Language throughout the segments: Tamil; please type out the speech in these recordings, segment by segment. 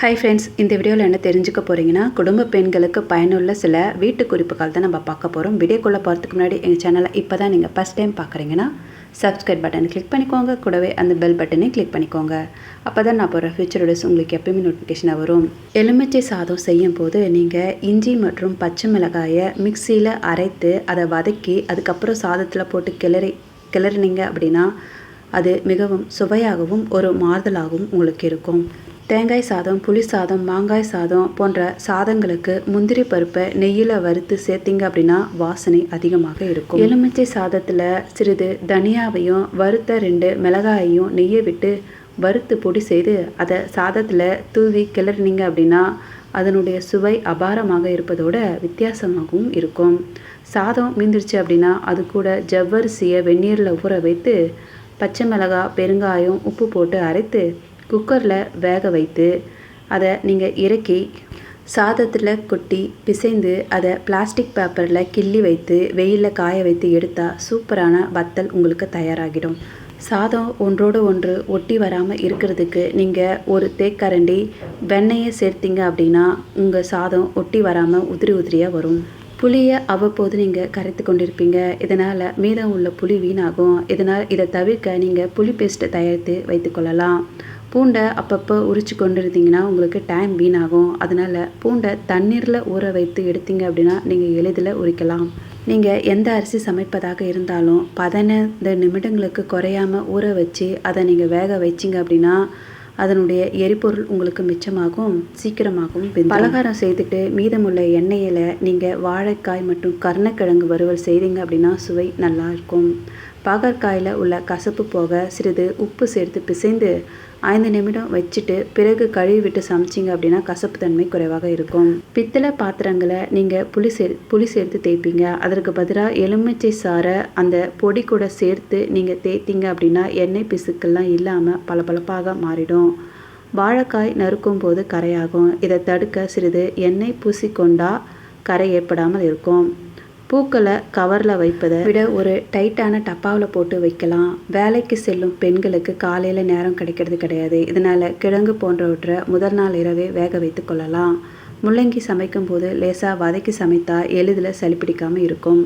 ஹாய் ஃப்ரெண்ட்ஸ் இந்த வீடியோவில் என்ன தெரிஞ்சுக்க போகிறீங்கன்னா குடும்ப பெண்களுக்கு பயனுள்ள சில வீட்டு குறிப்புகள் தான் நம்ம பார்க்க போகிறோம் வீடியோக்குள்ளே போகிறதுக்கு முன்னாடி எங்கள் சேனலை இப்போ தான் நீங்கள் ஃபஸ்ட் டைம் பார்க்குறீங்கன்னா சப்ஸ்கிரைப் பட்டனை கிளிக் பண்ணிக்கோங்க. கூடவே அந்த பெல் பட்டனையும் கிளிக் பண்ணிக்கோங்க. அப்போ தான் நான் போகிற ஃபியூச்சர் வீடியோஸ் உங்களுக்கு எப்பயுமே நோட்டிஃபிகேஷனாக வரும். எலுமிச்சை சாதம் செய்யும் போது நீங்கள் இஞ்சி மற்றும் பச்சை மிளகாயை மிக்சியில் அரைத்து அதை வதக்கி அதுக்கப்புறம் சாதத்தில் போட்டு கிளறி கிளறினீங்க அப்படின்னா அது மிகவும் சுவையாகவும் ஒரு மாறுதலாகவும் உங்களுக்கு இருக்கும். தேங்காய் சாதம் புளி சாதம் மாங்காய் சாதம் போன்ற சாதங்களுக்கு முந்திரி பருப்பை நெய்யில் வறுத்து சேர்த்திங்க அப்படின்னா வாசனை அதிகமாக இருக்கும். எலுமிச்சை சாதத்தில் சிறிது தனியாவையும் வறுத்த ரெண்டு மிளகாயையும் நெய்யை விட்டு வறுத்து பொடி செய்து அதை சாதத்தில் தூவி கிளறினீங்க அப்படின்னா அதனுடைய சுவை அபாரமாக இருப்பதோட வித்தியாசமாகவும் இருக்கும். சாதம் மீந்துருச்சு அப்படின்னா அது கூட ஜவ்வரிசியை வெந்நீரில் ஊற வைத்து பச்சை மிளகாய் பெருங்காயம் உப்பு போட்டு அரைத்து குக்கரில் வேக வைத்து அதை நீங்கள் இறக்கி சாதத்தில் கொட்டி பிசைந்து அதை பிளாஸ்டிக் பேப்பரில் கிள்ளி வைத்து வெயிலில் காய வைத்து எடுத்தால் சூப்பரான வத்தல் உங்களுக்கு தயாராகிடும். சாதம் ஒன்றோடு ஒன்று ஒட்டி வராமல் இருக்கிறதுக்கு நீங்கள் ஒரு தேக்கரண்டி வெண்ணெயை சேர்த்திங்க அப்படின்னா உங்கள் சாதம் ஒட்டி வராமல் உதிரி உதிரியாக வரும். புளியை அவ்வப்போது நீங்கள் கரைத்து கொண்டிருப்பீங்க. இதனால் மீதம் உள்ள புளி வீணாகும். இதனால் இதை தவிர்க்க நீங்கள் புளி பேஸ்ட்டை தயாரித்து வைத்துக்கொள்ளலாம் பூண்டை அப்பப்போ உரிச்சு கொண்டு இருந்தீங்கன்னா உங்களுக்கு டைம் வீணாகும். அதனால் பூண்டை தண்ணீரில் ஊற வைத்து எடுத்தீங்க அப்படின்னா நீங்கள் எளிதில் உரிக்கலாம். நீங்கள் எந்த அரிசி சமைப்பதாக இருந்தாலும் பதினைந்து நிமிடங்களுக்கு குறையாமல் ஊற வச்சு அதை நீங்கள் வேக வச்சிங்க அப்படின்னா அதனுடைய எரிபொருள் உங்களுக்கு மிச்சமாகும் சீக்கிரமாகவும் பலகாரம் செய்துட்டு மீதமுள்ள எண்ணெயில் நீங்கள் வாழைக்காய் மற்றும் கருணக்கிழங்கு வறுவல் செய்தீங்க அப்படின்னா சுவை நல்லா இருக்கும். பாகற்காயில் உள்ள கசப்பு போக சிறிது உப்பு சேர்த்து பிசைந்து ஐந்து நிமிடம் வச்சுட்டு பிறகு கழுவி விட்டு சமைச்சிங்க அப்படின்னா கசப்பு தன்மை குறைவாக இருக்கும். பித்தளை பாத்திரங்களை நீங்கள் புளி சே புளி சேர்த்து தேய்ப்பீங்க. அதற்கு பதிலாக எலுமிச்சை சாரை அந்த பொடி கூட சேர்த்து நீங்கள் தேய்த்தீங்க அப்படின்னா எண்ணெய் பிசுக்கள்லாம் இல்லாமல் பளபளப்பாக மாறிடும். வாழைக்காய் நறுக்கும் போது கரையாகும். இதை தடுக்க சிறிது எண்ணெய் பூசிக்கொண்டா கரை ஏற்படாமல் இருக்கும். பூக்களை கவரில் வைப்பதை விட ஒரு டைட்டான டப்பாவில் போட்டு வைக்கலாம். வேலைக்கு செல்லும் பெண்களுக்கு காலையில் நேரம் கிடைக்கிறது கிடையாது. இதனால் கிழங்கு போன்றவற்றை முதல் நாள் இரவே வேக வைத்து கொள்ளலாம். முள்ளங்கி சமைக்கும் போது லேசாக வதக்கி சமைத்தா எளிதில் சளி பிடிக்காமல் இருக்கும்.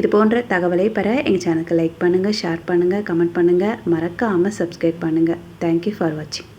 இது போன்ற தகவலை பெற எங்கள் சேனலுக்கு லைக் பண்ணுங்கள் ஷேர் பண்ணுங்கள் கமெண்ட் பண்ணுங்கள் மறக்காமல் சப்ஸ்கிரைப் பண்ணுங்கள் தேங்க்யூ ஃபார் வாட்சிங்